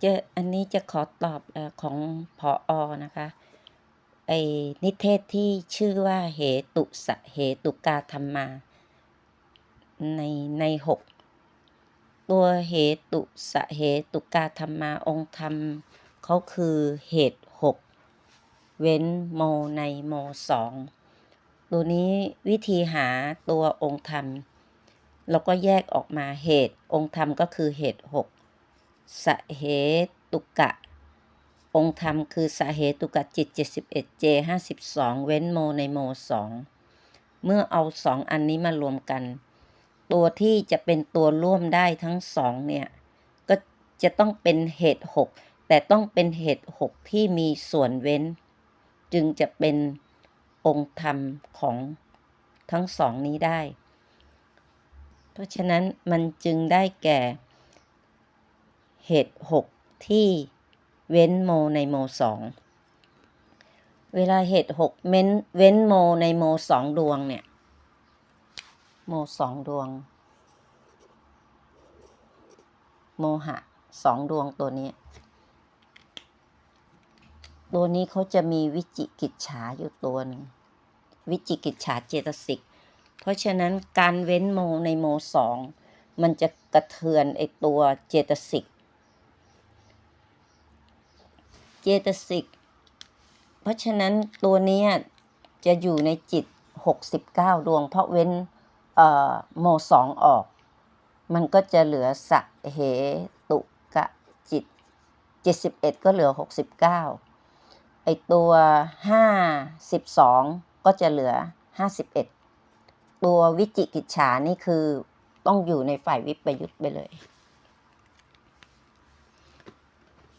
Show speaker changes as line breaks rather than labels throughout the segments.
เจออันนี้จะขอตอบออของพออนะคะไอ้นิเทศที่ชื่อว่าเหตุสะเหตุกาธรรมา ในในหกตัวเหตุสะเหตุกาธรรมาองค์ธรรมเขาคือเหตุหกเว้นโมในโมสองตัวนี้วิธีหาตัวองค์ธรรม เราก็แยกออกมาเหตุองค์ธรรมก็คือเหตุหก สเหตุกะ องค์ธรรมคือสเหตุกะจิต 71เจ52 เว้นโมในโมสองเมื่อเอาสองอันนี้มารวมกัน ตัวที่จะเป็นตัวร่วมได้ทั้งสองเนี่ย ก็จะต้องเป็นเหตุหกแต่ต้องเป็นเหตุหกที่มีส่วนเว้น จึงจะเป็นองค์ธรรมของทั้งสองนี้ได้ เพราะฉะนั้นมันจึงได้แก่ เหตุหกที่เว้นโมในโมสองเวลาเหตุหกเม้นเว้นโมในโมสองดวงเนี่ย โมสองดวง โมหะสองดวงตัวนี้ ตัวนี้เขาจะมีวิจิกิจฉาอยู่ตัวหนึ่งวิจิกิจฉาเจตสิก เพราะฉะนั้นการเว้นโมในโมสองมันจะกระเทือนไอตัวเจตสิก เจตสิก เพราะฉะนั้นตัวนี้จะอยู่ในจิต 69 ดวง เพราะเว้นโมสองออก มันก็จะเหลือสักเหตุกะจิต 71 ก็เหลือ 69 ไอตัว 52 ก็จะเหลือ 51 ตัววิจิกิจฉานี่คือต้องอยู่ในฝ่ายวิปยุทธ์ไปเลย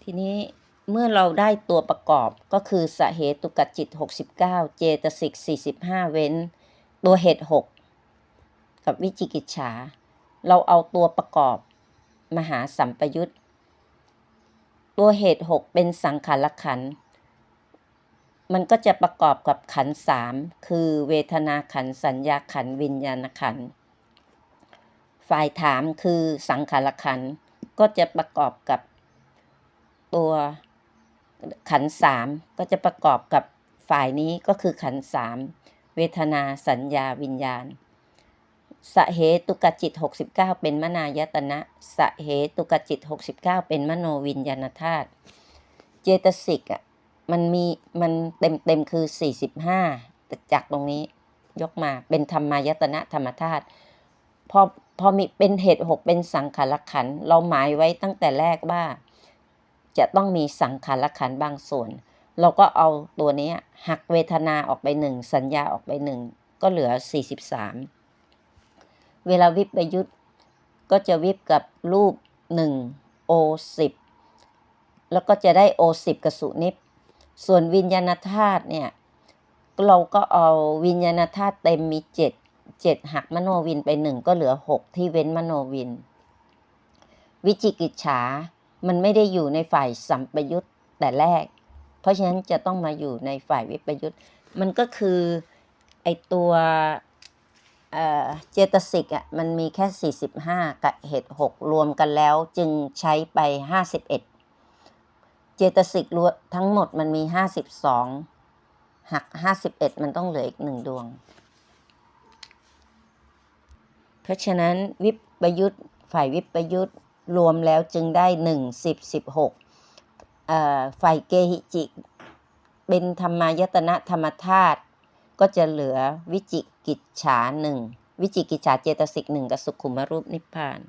ทีนี้ เมื่อเราได้ตัวประกอบก็คือสเหตุกจิต 69 เจตสิก 45 เว้น ตัวเหตุ 6 กับวิจิกิจฉา เราเอาตัวประกอบมาหาสัมปยุตตัวเหตุ 6 เป็นสังขารขัน มันก็จะประกอบกับขันสามคือเวทนาขันสัญญาขันวิญญาณขัน ฝ่ายถามคือสังขารขันก็จะประกอบกับตัว ขันสามก็จะประกอบกับฝ่ายนี้ก็คือขันสามเวทนาสัญญาวิญญาณสเหตุกจิต 69 เป็นมนายตนะสเหตุกจิต 69 เป็นมโนวิญญาณธาตุเจตสิกอะมันมีมันเต็มเต็มคือ 45แต่จากตรงนี้ยกมาเป็นธรรมายตนะธรรมธาตุพอพอมีเป็นเหตุหกเป็นสังขารขันเราหมายไว้ตั้งแต่แรกว่า จะต้องมีสังขารขันบางส่วน เราก็เอาตัวนี้หักเวทนาออกไปหนึ่งสัญญาออกไปหนึ่งก็เหลือ 43 เวลาวิปปยุทธก็จะวิปกับรูป 1 โอ10แล้วก็จะได้โอ10กับสุนิพส่วนวิญญาณธาตุเนี่ยเราก็เอาวิญญาณธาตุเต็มมีเจ็ดเจ็ดหักมโนวินไปหนึ่งก็เหลือหกที่เว้นมโนวิน วิจิกิจฉา มันไม่ได้อยู่ในฝ่ายสัมปยุตแต่แรก เพราะฉะนั้นจะต้องมาอยู่ในฝ่ายวิปยุตมันก็คือไอตัวเจตสิกอะมันมีแค่ 45 กับเหตุ6รวมกันแล้วจึงใช้ไป 51 เจตสิกรวมทั้งหมดมันมี 52 หัก 51 มันต้องเหลืออีกหนึ่งดวง เพราะฉะนั้นวิปยุทธฝ่ายวิปยุทธ รวมแล้วจึงได้ 1 10 16ฝ่ายเกหิจิ เป็นธรรมายตนะธรรมธาตุก็จะเหลือวิจิกิจฉาหนึ่งวิจิกิจฉาเจตสิกหนึ่งกับสุขุมรูปนิพพาน